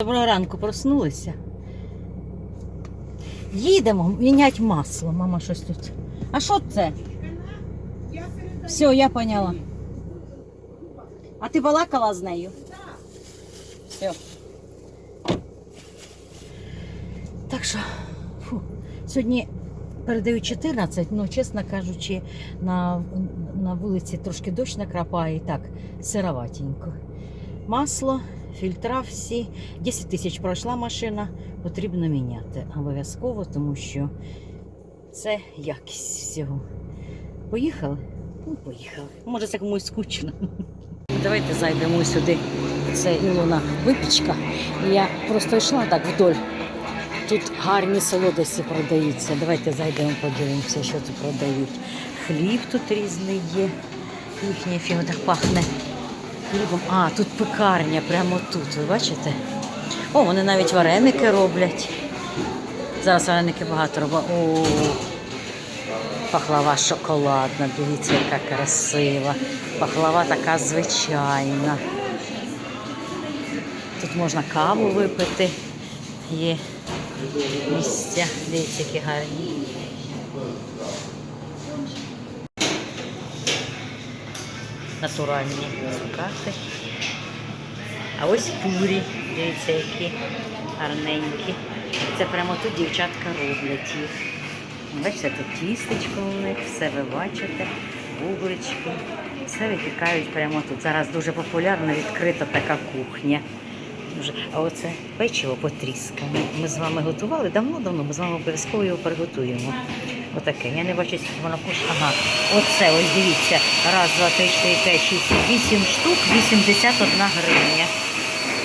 Доброго ранку проснулися. Їдемо міняти масло. Мама щось тут. А що це? Все, я поняла. А ти балакала з нею? Все. Так що, фу, сьогодні передають 14, ну, чесно кажучи, на, на вулиці трошки дощ накрапає і так, сироватенько. Масло, фільтра всі. 10 тисяч пройшла машина, потрібно міняти обов'язково, тому що це якість всього. Поїхали? Ну, поїхали. Може, це комусь скучно. Давайте зайдемо сюди. Це Ілона випічка. Я просто йшла так вдоль. Тут гарні солодості продаються. Давайте зайдемо, подивимося, що тут продають. Хліб тут різний є. Їхнє фіно так пахне хлібом. А, тут пекарня прямо тут, ви бачите? О, вони навіть вареники роблять. Зараз вареники багато роблять. О, пахлава шоколадна, дивіться, яка красива. Пахлава така звичайна. Тут можна каву випити. Є місця, дивіться, які гарні. Натуральні цукати. А ось пурі, дивіться, які гарненькі. Це прямо тут дівчатка роблять їх. Бачите, тут тістечко у них, все ви бачите, бублички. Все випікають прямо тут. Зараз дуже популярна відкрита така кухня. А оце печиво потріскане. Ми з вами готували давно-давно, ми з вами обов'язково його приготуємо. Отаке. Я не бачу, скільки воно коштує. Ага, оце ось дивіться. Раз, два, три, чотири, п'ять, шість, вісім штук, 81 гривня.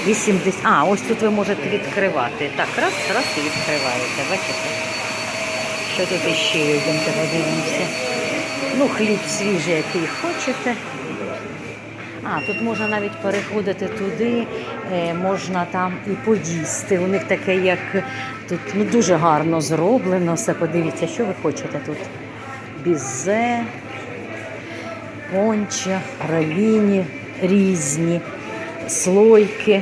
80. А, ось тут ви можете відкривати. Так, раз, раз і відкриваєте. Бачите? Що тут іще є? Йдемте подивимося. Ну, хліб свіжий, який хочете. А, тут можна навіть переходити туди, можна там і поїсти. У них таке, як тут ну, дуже гарно зроблено. Все подивіться, що ви хочете тут. Бізе, понча, раліні різні, слойки,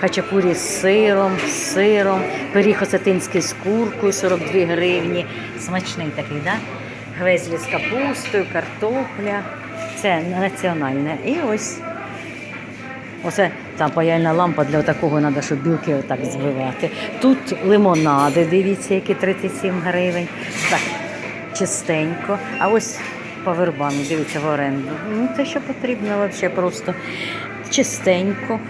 хачапурі з сиром, з сиром, пиріг осетинський з куркою 42 гривні. Смачний такий, да? Гвезлі з капустою, картопля. Це національне. І ось Оце та паяльна лампа для такого треба, щоб білки отак збивати. Тут лимонади, дивіться, які 37 гривень. Так, чистенько. А ось павербанк, дивіться, в оренду. Ну, те, що потрібно, взагалі просто чистенько.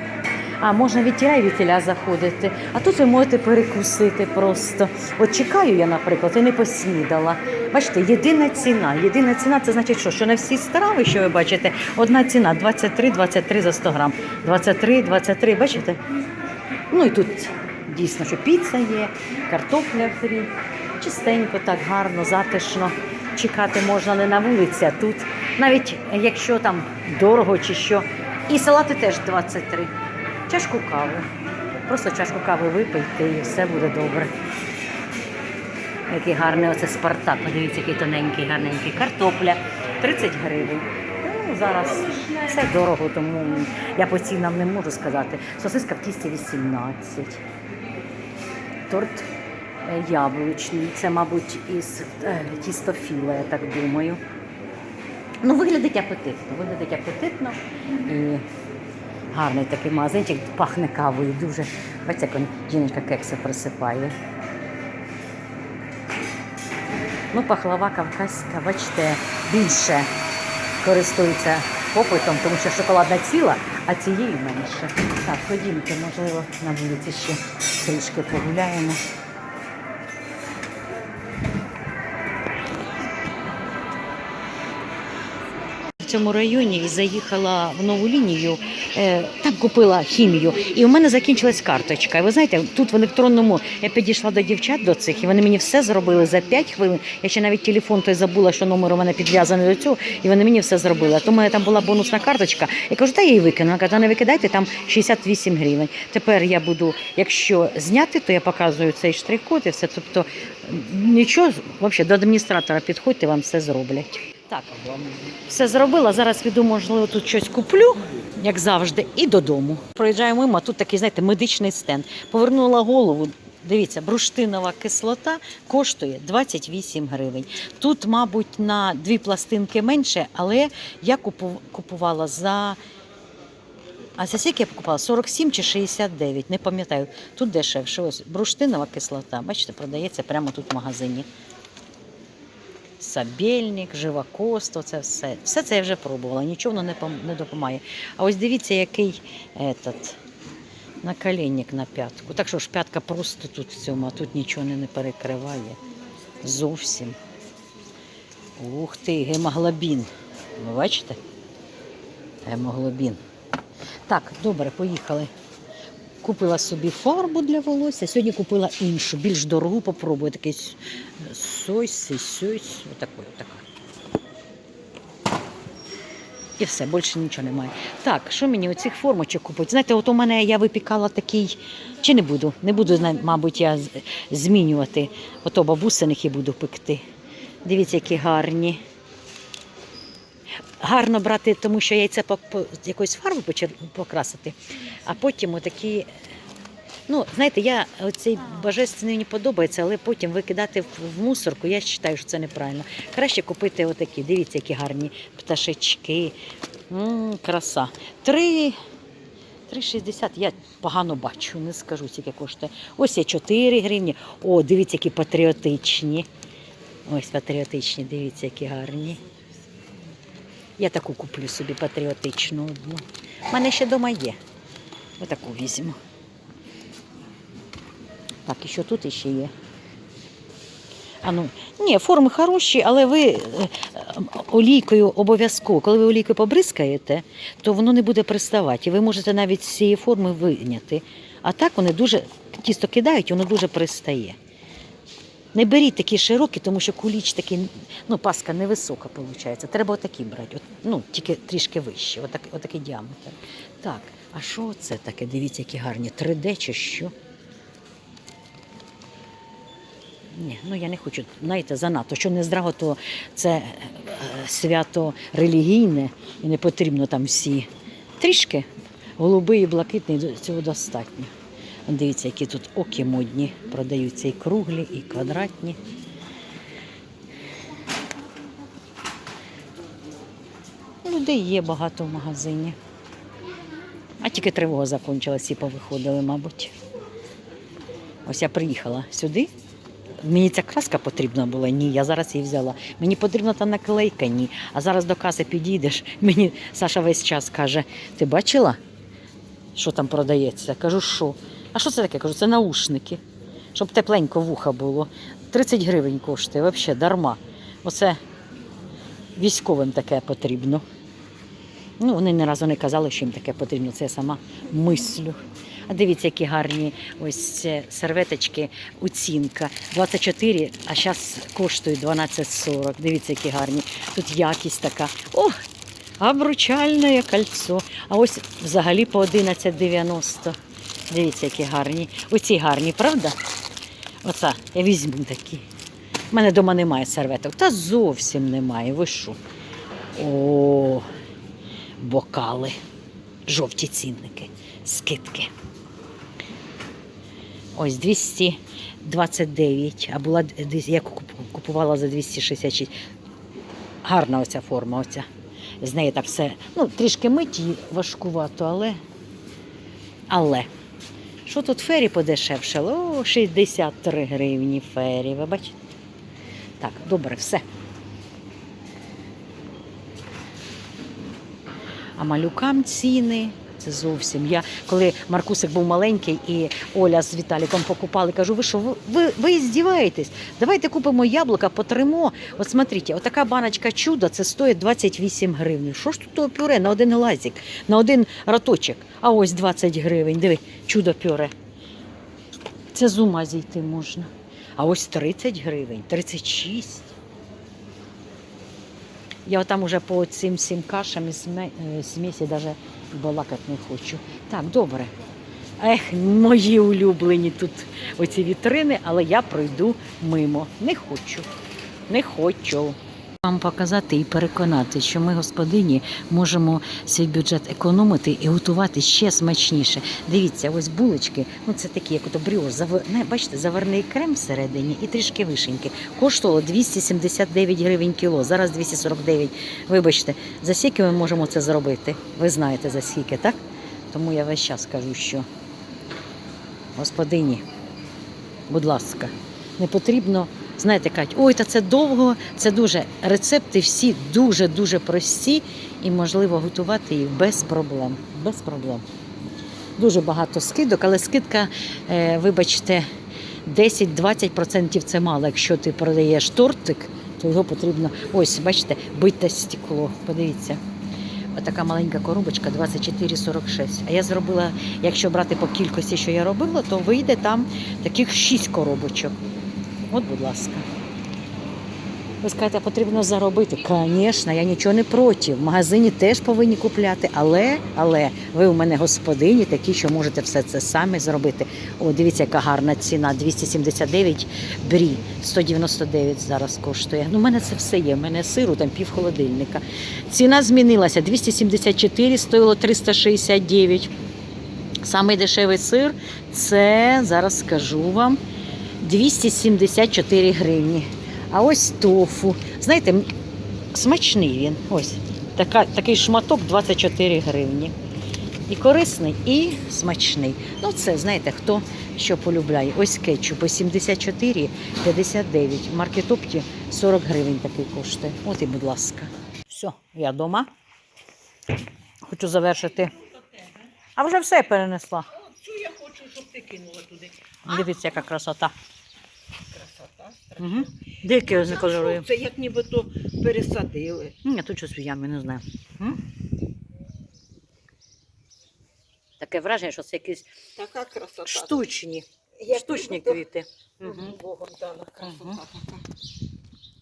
А можна від тіля і заходити. А тут ви можете перекусити просто. От чекаю я, наприклад, і не поснідала. Бачите, єдина ціна. Єдина ціна це значить, що, що на всі страви, що ви бачите, одна ціна 23-23 за 100 грам. 23-23, бачите? Ну і тут дійсно, що піца є, картопля фрі. Чистенько, так гарно, затишно. Чекати можна не на вулиці, а тут. Навіть якщо там дорого чи що. І салати теж 23. Чашку кави. Просто чашку кави випийте і все буде добре. Який гарний оце Спартак. Подивіться, який тоненький, гарненький. Картопля 30 гривень. Ну, зараз все дорого, тому я по цінам не можу сказати. Сосиска в тісті 18. Торт е, яблучний. Це, мабуть, із е, тістофіла, я так думаю. Ну, виглядить апетитно. Виглядить апетитно і гарний такий магазинчик, пахне кавою дуже. Бачите, як жіночка кекси присипає. Ну, пахлава кавказька, бачите, більше користується попитом, тому що шоколадна ціла, а цієї менше. Так, ходімте, можливо, на вулиці ще трішки погуляємо. Цьому районі і заїхала в нову лінію, е, там купила хімію, і у мене закінчилась карточка. І ви знаєте, тут в електронному я підійшла до дівчат до цих, і вони мені все зробили за 5 хвилин. Я ще навіть телефон той забула, що номер у мене підв'язаний до цього, і вони мені все зробили. А то у мене там була бонусна карточка. Я кажу, та я її викину. Вона каже, не викидайте там 68 гривень. Тепер я буду, якщо зняти, то я показую цей штрих-код і все. Тобто нічого, взагалі, до адміністратора підходьте, вам все зроблять. Так, все зробила. Зараз піду, можливо, тут щось куплю, як завжди, і додому. Проїжджаю мимо, тут такий, знаєте, медичний стенд. Повернула голову. Дивіться, бруштинова кислота коштує 28 гривень. Тут, мабуть, на дві пластинки менше, але я купувала за. А за скільки я покупала? 47 чи 69, не пам'ятаю. Тут дешевше. Ось бруштинова кислота, бачите, продається прямо тут в магазині. Сабельник, живокост, це все. Все це я вже пробувала, нічого воно не, допомагає. А ось дивіться, який этот, наколенник на п'ятку. Так що ж п'ятка просто тут в цьому, а тут нічого не перекриває. Зовсім. Ух ти, гемоглобін. Ви бачите? Гемоглобін. Так, добре, поїхали. Купила собі фарбу для волосся. Сьогодні купила іншу, більш дорогу, попробую. Такий с- сойсь, сойсь, отакий, отака. І все, більше нічого немає. Так, що мені оцих формочок купити? Знаєте, от у мене я випікала такий, чи не буду, не буду, мабуть, я змінювати. Ото бабусиних і буду пекти. Дивіться, які гарні. Гарно брати, тому що яйце по, по якоюсь фарбою покрасити, а потім отакі. Ну, знаєте, я оцей божественний мені подобається, але потім викидати в, мусорку, я вважаю, що це неправильно. Краще купити отакі. Дивіться, які гарні пташечки. м краса. Три. 3,60 я погано бачу, не скажу, скільки коштує. Ось є 4 гривні. О, дивіться, які патріотичні. Ось патріотичні, дивіться, які гарні. Я таку куплю собі патріотичну одну. У мене ще вдома є. Отаку візьму. Так, і що тут іще є? А ну, ні, форми хороші, але ви е, е, олійкою обов'язково, коли ви олійкою побризкаєте, то воно не буде приставати. І ви можете навіть з цієї форми виняти. А так вони дуже тісто кидають, воно дуже пристає. Не беріть такі широкі, тому що куліч такий, ну, паска невисока виходить. Треба отакі брати, от, ну, тільки трішки вище, отак, отакий діаметр. Так, а що це таке? Дивіться, які гарні. 3D чи що? Ні, ну я не хочу, знаєте, занадто. Що не здраго, то це е, свято релігійне і не потрібно там всі. Трішки голубий і блакитний, цього достатньо. Дивіться, які тут оки модні продаються і круглі, і квадратні. Людей є багато в магазині. А тільки тривога закінчилась, всі повиходили, мабуть. Ось я приїхала сюди. Мені ця краска потрібна була? Ні, я зараз її взяла. Мені потрібна та наклейка, ні. А зараз до каси підійдеш. Мені Саша весь час каже: ти бачила, що там продається? Кажу, що? А що це таке? Кажу, це наушники. Щоб тепленько вуха було. 30 гривень коштує, взагалі дарма. Оце військовим таке потрібно. Ну, вони ні разу не казали, що їм таке потрібно. Це я сама мислю. А дивіться, які гарні ось серветочки, оцінка. 24, а зараз коштує 12,40. Дивіться, які гарні. Тут якість така. О, обручальне кольцо. А ось взагалі по 11,90. Дивіться, які гарні. Оці гарні, правда? Оце, я візьму такі. У мене вдома немає серветок. Та зовсім немає. Ви що? О, бокали, жовті цінники, скидки. Ось 229, а була я купувала за 266. Гарна оця форма. Оця. З неї так все. Ну, трішки мить її важкувато, але. Але. Що тут фері подешевшало? О, 63 гривні фері. Ви бачите? Так, добре, все. А малюкам ціни. Це зовсім. Я коли Маркусик був маленький і Оля з Віталіком покупали, кажу, ви що, ви, ви, ви здіваєтесь? Давайте купимо яблука, потримо. От смотрите, отака баночка чуда це стоїть 28 гривень. Що ж тут пюре на один лазик, на один раточок, а ось 20 гривень. Диви, чудо пюре. Це з ума зійти можна. А ось 30 гривень, 36. Я там уже по цим всім кашам і сме- е, навіть балакати не хочу. Так, добре. Ех, мої улюблені тут оці вітрини, але я пройду мимо. Не хочу. Не хочу. Вам показати і переконати, що ми, господині, можемо свій бюджет економити і готувати ще смачніше. Дивіться, ось булочки, ну це такі, як ото бріош, завар... не, бачите, заварний крем всередині і трішки вишеньки. Коштувало 279 гривень кіло, зараз 249. Вибачте, за скільки ми можемо це зробити? Ви знаєте за скільки, так? Тому я весь час кажу, що господині, будь ласка, не потрібно. Знаєте, Кать, ой, та це довго, це дуже рецепти всі дуже-дуже прості і можливо готувати їх без проблем. Без проблем. Дуже багато скидок, але скидка, е, вибачте, 10-20% це мало. Якщо ти продаєш тортик, то його потрібно. Ось, бачите, бите стекло. Подивіться. Отака маленька коробочка 24,46. А я зробила, якщо брати по кількості, що я робила, то вийде там таких 6 коробочок. От, будь ласка. Ви скажете, потрібно заробити. Звісно, я нічого не проти. В магазині теж повинні купляти, але, але ви у мене господині, такі, що можете все це самі зробити. О, дивіться, яка гарна ціна. 279 брі, 199 зараз коштує. Ну, у мене це все є. У мене сиру, там пів холодильника. Ціна змінилася. 274, стоїло 369. Самий дешевий сир це зараз скажу вам 274 гривні. А ось тофу. Знаєте, смачний він. Ось така, такий шматок 24 гривні. І корисний, і смачний. Ну, це знаєте, хто що полюбляє. Ось кетчуп 74, 59. В маркетопті 40 гривень такий коштує. От і, будь ласка. Все, я вдома. Хочу завершити. А вже все перенесла. Цю я хочу, щоб ти кинула туди. Дивіться, яка красота. Красота. Угу. Дикі знекольорує. що? це як нібито пересадили. Ні, тут щось в ямі, не знаю. М? Таке враження, що це якісь Така красота. штучні, Як штучні нібито квіти. Угу. Богом дана красота Мгм. така.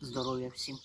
Здоров'я всім.